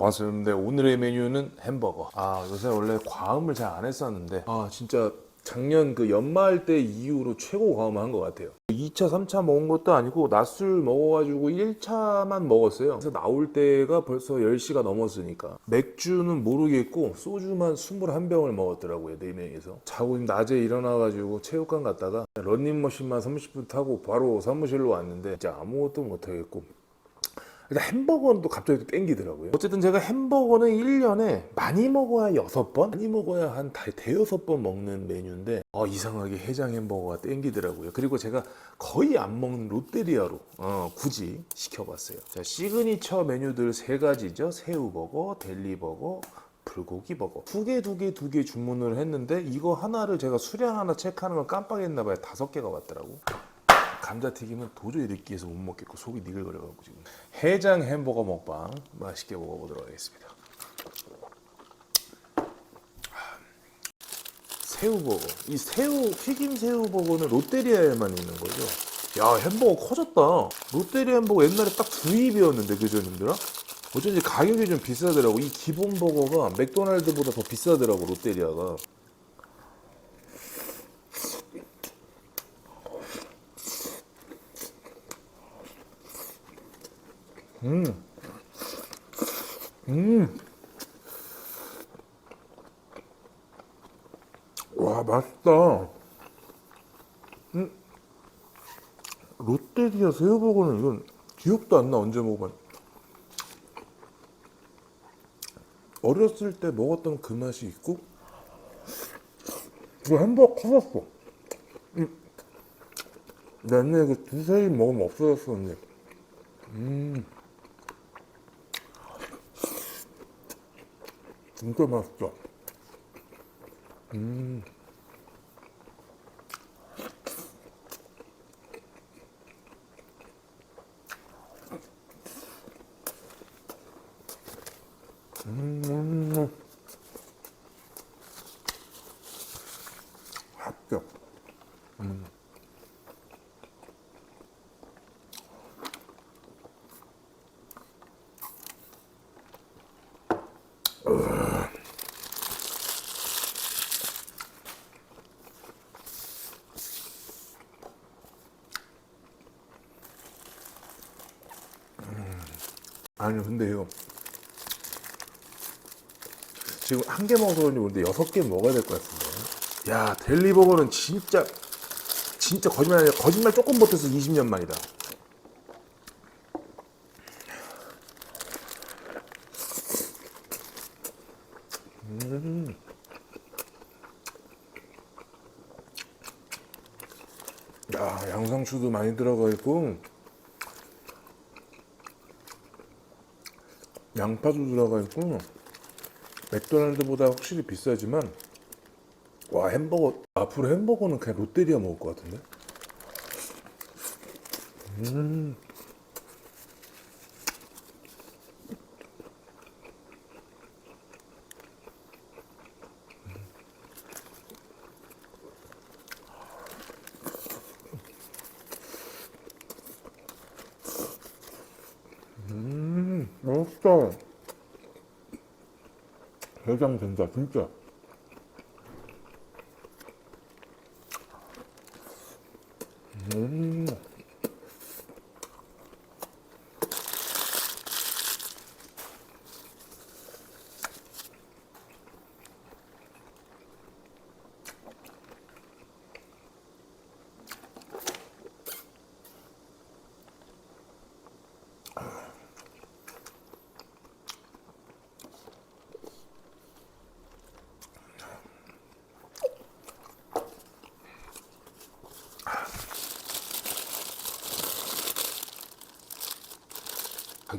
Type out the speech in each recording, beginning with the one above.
반갑습니다. 오늘의 메뉴는 햄버거. 아 요새 원래 과음을 잘 안 했었는데 아 진짜 작년 그 연말 때 이후로 최고 과음을 한 것 같아요. 2차, 3차 먹은 것도 아니고 낮술 먹어가지고 1차만 먹었어요. 그래서 나올 때가 벌써 10시가 넘었으니까 맥주는 모르겠고 소주만 21병을 먹었더라고요. 4명이서. 자고 낮에 일어나가지고 체육관 갔다가 런닝머신만 30분 타고 바로 사무실로 왔는데 진짜 아무것도 못하겠고 일단 햄버거는 또 갑자기 또 땡기더라고요. 어쨌든 제가 햄버거는 1년에 많이 먹어야 6번? 많이 먹어야 한 대- 대여섯 번 먹는 메뉴인데 어, 이상하게 해장 햄버거가 땡기더라고요. 그리고 제가 거의 안 먹는 롯데리아로 어, 굳이 시켜봤어요. 자, 시그니처 메뉴들 세 가지죠. 새우버거, 델리버거, 불고기 버거 두 개 두 개 두 개 주문을 했는데 이거 하나를 제가 수량 하나 체크하는 걸 깜빡했나 봐요 다섯 개가 왔더라고 감자튀김은 도저히 느끼해서 못 먹겠고 속이 니글거려가지고 지금 해장 햄버거 먹방 맛있게 먹어보도록 하겠습니다. 새우버거 이 새우 튀김 새우버거는 롯데리아에만 있는 거죠. 야 햄버거 커졌다. 롯데리아 햄버거 옛날에 딱 두 입이었는데 그죠 님들아? 어쩐지 가격이 좀 비싸더라고. 이 기본 버거가 맥도날드보다 더 비싸더라고 롯데리아가. 와 맛있다. 음. 롯데리아 새우버거는 이건 기억도 안 나 언제 먹어봤. 어렸을 때 먹었던 그 맛이 있고 그 햄버거 커졌어. 음. 옛날에 그 두세 입 먹으면 없어졌었는데. 음. 진짜 맛있다. 음. 합 아니 근데요. 지금 한 개 먹어서 그런지 모르는데 여섯 개 먹어야 될 것 같은데 야 델리버거는 진짜 진짜 거짓말 아니라 거짓말 조금 못해서 20년 만이다. 음. 야 양상추도 많이 들어가 있고 양파도 들어가 있고 맥도날드보다 확실히 비싸지만 와 햄버거 앞으로 햄버거는 그냥 롯데리아 먹을 것 같은데 음. 음, 맛있다. 해장 된다, 진짜. 음.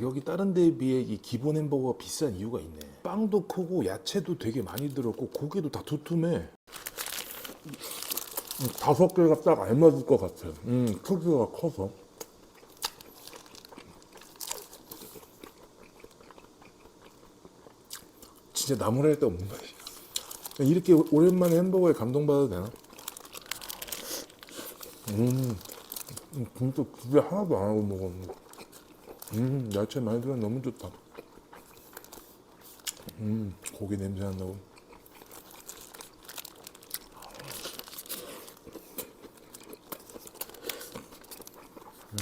가격이 다른 데에 비해 이 기본 햄버거가 비싼 이유가 있네. 빵도 크고 야채도 되게 많이 들었고 고기도 다 두툼해. 음, 다섯 개가 딱 알맞을 것 같아. 음, 크기가 커서. 진짜 나무랄 데 없는 맛이야. 이렇게 오랜만에 햄버거에 감동받아도 되나? 음, 음, 진짜 기대 하나도 안 하고 먹었는데. 음, 야채 많이 들어 너무 좋다. 음, 고기 냄새 난다고.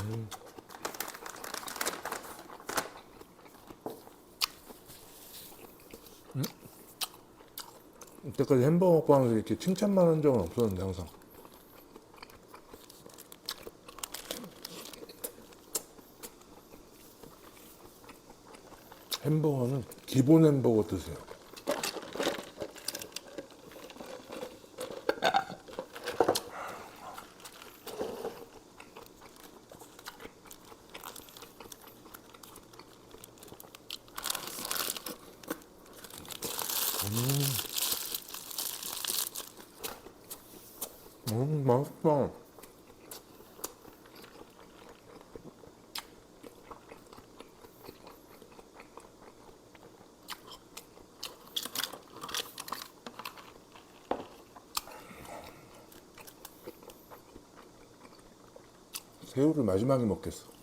음. 이때까지 햄버거 먹고 하면서 이렇게 칭찬만 한 적은 없었는데 항상 햄버거는 기본 햄버거 드세요. 음 맛있다 새우를 마지막에 먹겠어.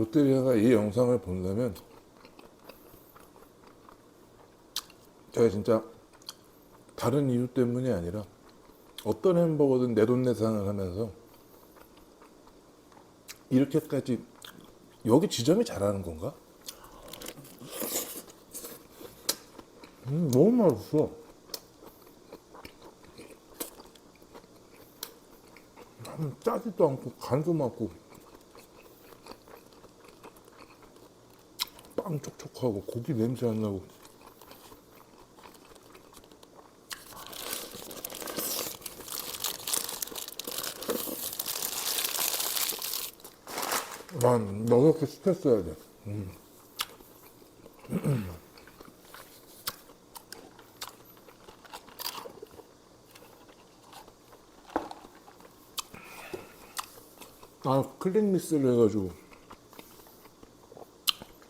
롯데리아가 이 영상을 본다면 제가 진짜 다른 이유 때문이 아니라 어떤 햄버거든 내돈내산을 하면서 이렇게까지 여기 지점이 잘하는 건가? 음, 너무 맛있어. 음, 짜지도 않고 간도 맞고 빵 촉촉하고 고기 냄새 안 나고 난 너렇게 시켰어야 돼. 음. 아 클릭미스를 해가지고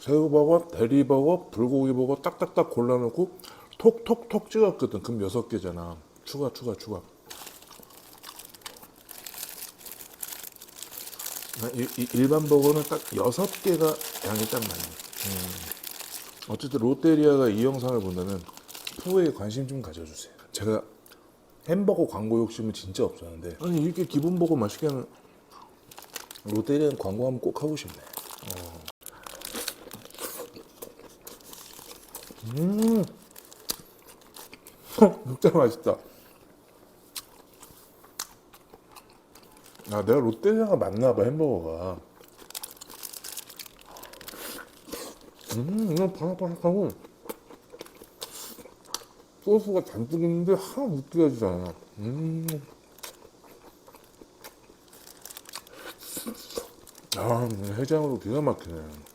새우버거, 대리버거, 불고기버거 딱딱딱 골라놓고 톡톡톡 찍었거든. 그럼 여섯 개잖아. 추가, 추가, 추가. 아, 일반 버거는 딱 여섯 개가 양이 딱 맞네. 음. 어쨌든 롯데리아가 이 영상을 본다면 푸에 관심 좀 가져주세요. 제가 햄버거 광고 욕심은 진짜 없었는데 아니 이렇게 기본 버거 맛있게 하는 롯데리아 광고 한번 꼭 하고 싶네. 음, 진짜 맛있다. 아, 내가 롯데리아가 맞나봐 햄버거가. 음, 이거 바삭바삭하고 소스가 잔뜩 있는데 하나 느끼하지 않아. 음. 아, 해장으로 기가 막히네.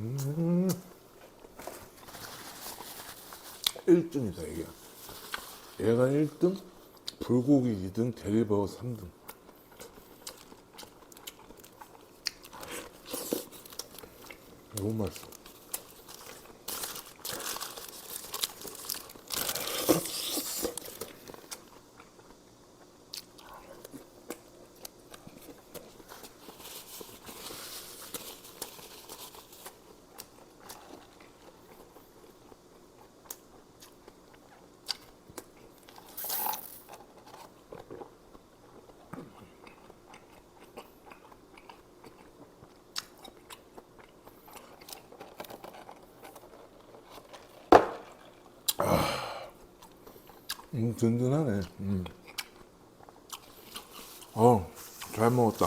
음. 1등이다 이게. 얘가 1등 불고기 2등 대리버거 3등. 너무 맛있어 음, 든든하네. 음. 어, 잘 먹었다.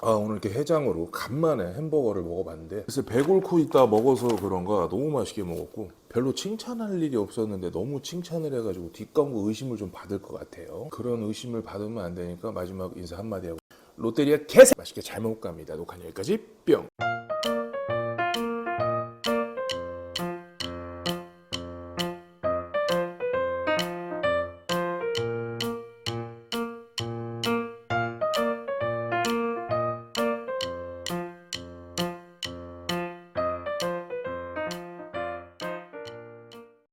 아, 오늘 이렇게 해장으로 간만에 햄버거를 먹어봤는데, 글쎄, 배골코 있다 먹어서 그런가 너무 맛있게 먹었고, 별로 칭찬할 일이 없었는데 너무 칭찬을 해가지고 뒷광고 의심을 좀 받을 것 같아요. 그런 의심을 받으면 안 되니까 마지막 인사 한마디 하고, 롯데리아 개새 맛있게 잘 먹을까 합니다. 녹화 여기까지 뿅.